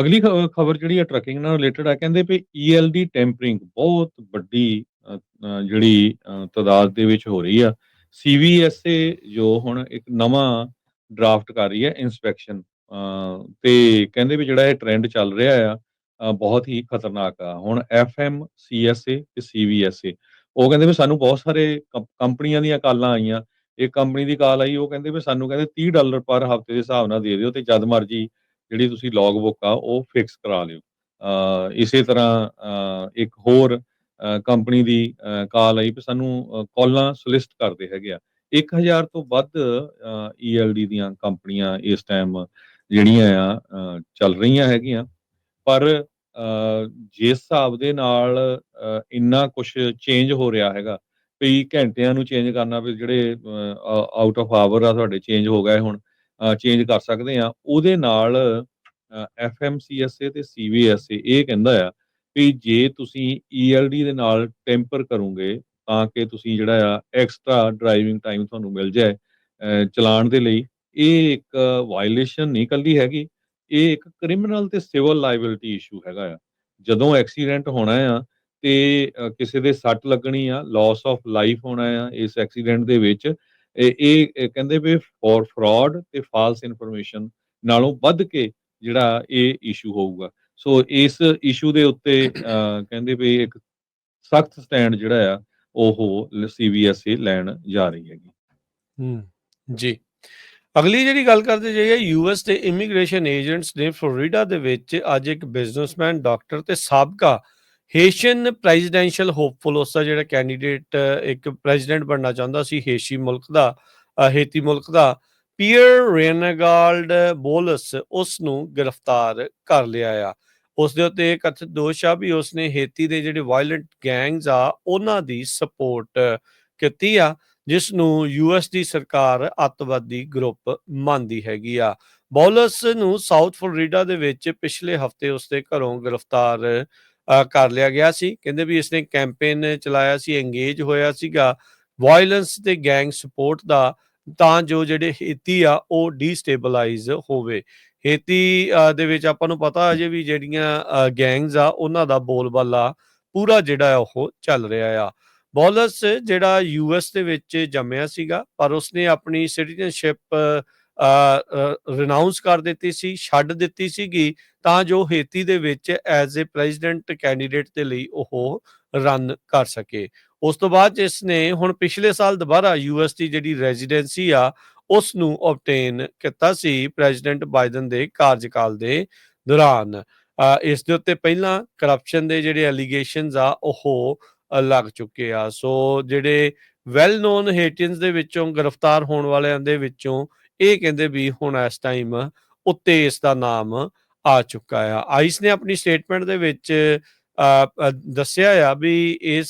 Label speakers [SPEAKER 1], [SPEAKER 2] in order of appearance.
[SPEAKER 1] ਅਗਲੀ ਖਬਰ ਜਿਹੜੀ ਹੈ ਟਰੱਕਿੰਗ ਨਾਲ ਰਿਲੇਟਡ ਆ ਕਹਿੰਦੇ ਵੀ ਈਐਲਡੀ ਟੈਂਪਰਿੰਗ ਬਹੁਤ ਵੱਡੀ ਜਿਹੜੀ ਅ, ਤਾਦਾਦ ਦੇ ਵਿੱਚ ਹੋ ਰਹੀ ਆ। ਸੀਵੀਐਸਏ ਜੋ ਹੁਣ ਇੱਕ ਨਵਾਂ ਡਰਾਫਟ ਕਰ ਰਹੀ ਹੈ ਇਨਸਪੈਕਸ਼ਨ ਤੇ ਕਹਿੰਦੇ ਵੀ ਜਿਹੜਾ ਇਹ ਟ੍ਰੈਂਡ ਚੱਲ ਰਿਹਾ ਆ ਬਹੁਤ ਹੀ ਖਤਰਨਾਕ ਆ। ਹੁਣ ਐਫਐਮ ਸੀਐਸਏ ਤੇ ਸੀਵੀਐਸਏ ਉਹ ਕਹਿੰਦੇ ਵੀ ਸਾਨੂੰ ਬਹੁਤ ਸਾਰੇ ਕੰਪ- ਕੰਪਨੀਆਂ ਦੀਆਂ ਕਾਲਾਂ ਆਈਆਂ। ਇੱਕ ਕੰਪਨੀ ਦੀ ਕਾਲ ਆਈ ਉਹ ਕਹਿੰਦੇ ਵੀ ਸਾਨੂੰ ਕਹਿੰਦੇ 30 ਡਾਲਰ ਪਰ ਹਫ਼ਤੇ ਦੇ ਹਿਸਾਬ ਨਾਲ ਦੇ ਦਿਓ ਤੇ ਜਦ ਮਰਜ਼ੀ ਜਿਹੜੀ ਤੁਸੀਂ ਲੌਗ ਬੁੱਕ ਆ, ਉਹ ਫਿਕਸ ਕਰਾ ਲਿਓ। ਇਸੇ ਤਰ੍ਹਾਂ ਇੱਕ ਹੋਰ ਕੰਪਨੀ ਦੀ ਕਾਲ ਆਈ ਵੀ ਸਾਨੂੰ ਕਾਲਾਂ ਸੋਲਿਸਟ ਕਰਦੇ ਹੈਗੇ ਆ। 1000 ਤੋਂ ਵੱਧ ਈਐਲਡੀ ਦੀਆਂ ਕੰਪਨੀਆਂ ਇਸ ਟਾਈਮ ਜਿਹੜੀਆਂ ਆ ਚੱਲ ਰਹੀਆਂ ਹੈਗੀਆਂ। ਪਰ ਜਿਸ ਹਿਸਾਬ ਦੇ ਨਾਲ ਇੰਨਾ ਕੁਝ ਚੇਂਜ ਹੋ ਰਿਹਾ ਹੈਗਾ, ਵੀ ਘੰਟਿਆਂ ਨੂੰ ਚੇਂਜ ਕਰਨਾ ਵੀ ਜਿਹੜੇ ਆਊਟ ਆਫ ਆਵਰ ਆ, ਤੁਹਾਡੇ ਚੇਂਜ ਹੋ ਗਏ ਹੁਣ। ਚੇਂਜ ਕਰ ਸਕਦੇ ਆ ਉਹਦੇ ਨਾਲ ਐਫਐਮਸੀਐਸਏ ਤੇ ਸੀਵੀਐਸਏ ਇਹ ਕਹਿੰਦਾ ਆ ਵੀ ਜੇ ਤੁਸੀਂ ਈਐਲਡੀ ਦੇ ਨਾਲ ਟੈਂਪਰ ਕਰੋਗੇ ਤਾਂ ਕਿ ਤੁਸੀਂ ਜਿਹੜਾ ਆ ਐਕਸਟਰਾ ਡਰਾਈਵਿੰਗ ਟਾਈਮ ਤੁਹਾਨੂੰ ਮਿਲ ਜਾਏ ਅ, ਚਲਾਉਣ ਦੇ ਲਈ ਇਹ ਇੱਕ ਵਾਇਲੇਸ਼ਨ ਨਹੀਂ ਕੱਲੀ ਹੈਗੀ ਇਹ ਇੱਕ ਕ੍ਰਿਮੀਨਲ ਤੇ ਸਿਵਲ ਲਾਇਬਿਲਟੀ ਇਸ਼ੂ ਹੈਗਾ ਆ। ਜਦੋਂ ਐਕਸੀਡੈਂਟ ਹੋਣਾ ਆ ਤੇ ਕਿਸੇ ਦੇ ਸੱਟ ਲੱਗਣੀ ਆ ਲਾਸ ਆਫ ਲਾਈਫ ਹੋਣਾ ਆ ਇਸ ਐਕਸੀਡੈਂਟ ਦੇ ਵਿੱਚ ਇਹ ਇਹ ਇਹ ਕਹਿੰਦੇ ਵੀ ਫॉर ਫਰਾਡ ਤੇ ਫਾਲਸ ਇਨਫੋਰਮੇਸ਼ਨ ਨਾਲੋਂ ਵੱਧ ਕੇ ਜਿਹੜਾ ਇਹ ਇਸ਼ੂ ਹੋਊਗਾ। ਸੋ ਇਸ ਇਸ਼ੂ ਦੇ ਉੱਤੇ ਕਹਿੰਦੇ ਵੀ ਇੱਕ ਸਖਤ ਸਟੈਂਡ ਜਿਹੜਾ ਆ, ਉਹ ਸੀਬੀਐਸਈ ਲੈਣ ਜਾ ਰਹੀ ਹੈਗੀ।
[SPEAKER 2] ਹੂੰ, ਜੀ। ਅਗਲੀ ਜਿਹੜੀ ਗੱਲ ਕਰਦੇ ਜਾਈਏ ਯੂਐਸ ਦੇ ਇਮੀਗ੍ਰੇਸ਼ਨ ਏਜੰਟਸ ਨੇ ਫਲੋਰੀਡਾ ਦੇ ਵਿੱਚ ਅੱਜ ਇੱਕ ਬਿਜ਼ਨਸਮੈਨ ਡਾਕਟਰ ਤੇ ਸਾਬਕਾ ਹੇਸ਼ੀਅਨ ਪ੍ਰੈਜ਼ੀਡੈਂਸ਼ੀਅਲ ਹੋਪਫੁਲ ਉਸ ਦਾ ਜਿਹੜਾ ਕੈਂਡੀਡੇਟ ਇੱਕ ਪ੍ਰੈਜ਼ੀਡੈਂਟ ਬਣਨਾ ਚਾਹੁੰਦਾ ਸੀ ਹੇਸ਼ੀ ਮੁਲਕ ਦਾ ਹੇਤੀ ਮੁਲਕ ਦਾ ਪੀਅਰ ਰੇਨਗਾਲਡ ਬੋਲਸ ਉਸ ਨੂੰ ਗ੍ਰਿਫਤਾਰ ਕਰ ਲਿਆ ਆ। ਉਸ ਦੇ ਉੱਤੇ ਕਥਿਤ ਦੋਸ਼ ਆ ਵੀ ਉਸਨੇ ਹੇਤੀ ਦੇ ਜਿਹੜੇ ਵਾਇਲੈਂਟ ਗੈਂਗਸ ਆ, ਉਹਨਾਂ ਦੀ ਸਪੋਰਟ ਕੀਤੀ ਆ, ਜਿਸ ਨੂੰ ਯੂਐਸ ਦੀ ਸਰਕਾਰ ਅੱਤਵਾਦੀ ਗਰੁੱਪ ਮੰਨਦੀ ਹੈਗੀ ਆ। ਬੌਲਸ ਨੂੰ ਸਾਊਥ ਫਲੋਰੀਡਾ ਦੇ ਵਿੱਚ ਪਿਛਲੇ ਹਫ਼ਤੇ ਉਸਦੇ ਘਰੋਂ ਗ੍ਰਿਫਤਾਰ ਕਰ ਲਿਆ ਗਿਆ ਸੀ। ਕਹਿੰਦੇ ਵੀ ਇਸਨੇ ਕੈਂਪੇਨ ਚਲਾਇਆ ਸੀ ਐਂਗੇਜ਼ ਹੋਇਆ ਸੀਗਾ। ਵਾਇਲੈਂਸ ਤੇ ਗੈਂਗ ਸਪੋਰਟ ਦਾ ਤਾਂ ਜੋ ਜਿਹੜੇ ਹੇਤੀ ਆ, ਉਹ ਡੀਸਟੇਬਲਾਈਜ਼ ਹੋਵੇ। ਹੇਤੀ ਦੇ ਵਿੱਚ ਆਪਾਂ ਨੂੰ ਪਤਾ ਅਜੇ ਵੀ ਜਿਹੜੀਆਂ ਗੈਂਗਸ ਆ, ਉਹਨਾਂ ਦਾ ਬੋਲਬਾਲਾ ਪੂਰਾ ਜਿਹੜਾ ਉਹ ਚੱਲ ਰਿਹਾ ਆ। ਬੌਲਸ ਜਿਹੜਾ ਯੂਐਸ ਦੇ ਵਿੱਚ ਜੰਮਿਆ ਸੀਗਾ, ਪਰ ਉਸਨੇ ਆਪਣੀ ਸਿਟੀਜ਼ਨਸ਼ਿਪ ਰਿਨਾਉਂਸ ਕਰ ਦਿੱਤੀ ਸੀ ਛੱਡ ਦਿੱਤੀ ਸੀਗੀ ਤਾਂ ਜੋ ਹੇਤੀ ਦੇ ਵਿੱਚ ਐਜ਼ ਅ ਪ੍ਰੈਜ਼ੀਡੈਂਟ ਕੈਂਡੀਡੇਟ ਦੇ ਲਈ ਉਹ ਰਨ ਕਰ ਸਕੇ। ਉਸ ਤੋਂ ਬਾਅਦ ਇਸ ਨੇ ਹੁਣ ਪਿਛਲੇ ਸਾਲ ਦੁਬਾਰਾ ਯੂਐਸ ਦੀ ਜਿਹੜੀ ਰੈਜ਼ੀਡੈਂਸੀ ਆ ਉਸ ਨੂੰ ਆਬਟੇਨ ਕੀਤਾ ਸੀ ਪ੍ਰੈਜ਼ੀਡੈਂਟ ਬਾਈਡਨ ਦੇ ਕਾਰਜਕਾਲ ਦੇ ਦੌਰਾਨ। ਅ, ਇਸ ਦੇ ਉੱਤੇ ਪਹਿਲਾਂ ਕਰਪਸ਼ਨ ਦੇ ਜਿਹੜੇ ਅਲੀਗੇਸ਼ਨਸ ਆ ਉਹ ਲੱਗ ਚੁੱਕੇ ਆ। ਸੋ ਜਿਹੜੇ ਵੈਲ ਨੋਨ ਹੇਟੀਅਨਸ ਦੇ ਵਿੱਚੋਂ ਗ੍ਰਿਫਤਾਰ ਹੋਣ ਵਾਲਿਆਂ ਦੇ ਵਿੱਚੋਂ ਇਹ ਕਹਿੰਦੇ ਵੀ ਹੁਣ ਇਸ ਟਾਈਮ ਉੱਤੇ ਇਸ ਦਾ ਨਾਮ ਆ ਚੁੱਕਾ ਆ। ਆਈਸ ਨੇ ਆਪਣੀ ਸਟੇਟਮੈਂਟ ਦੇ ਵਿੱਚ ਅ, ਦੱਸਿਆ ਆ ਵੀ ਇਸ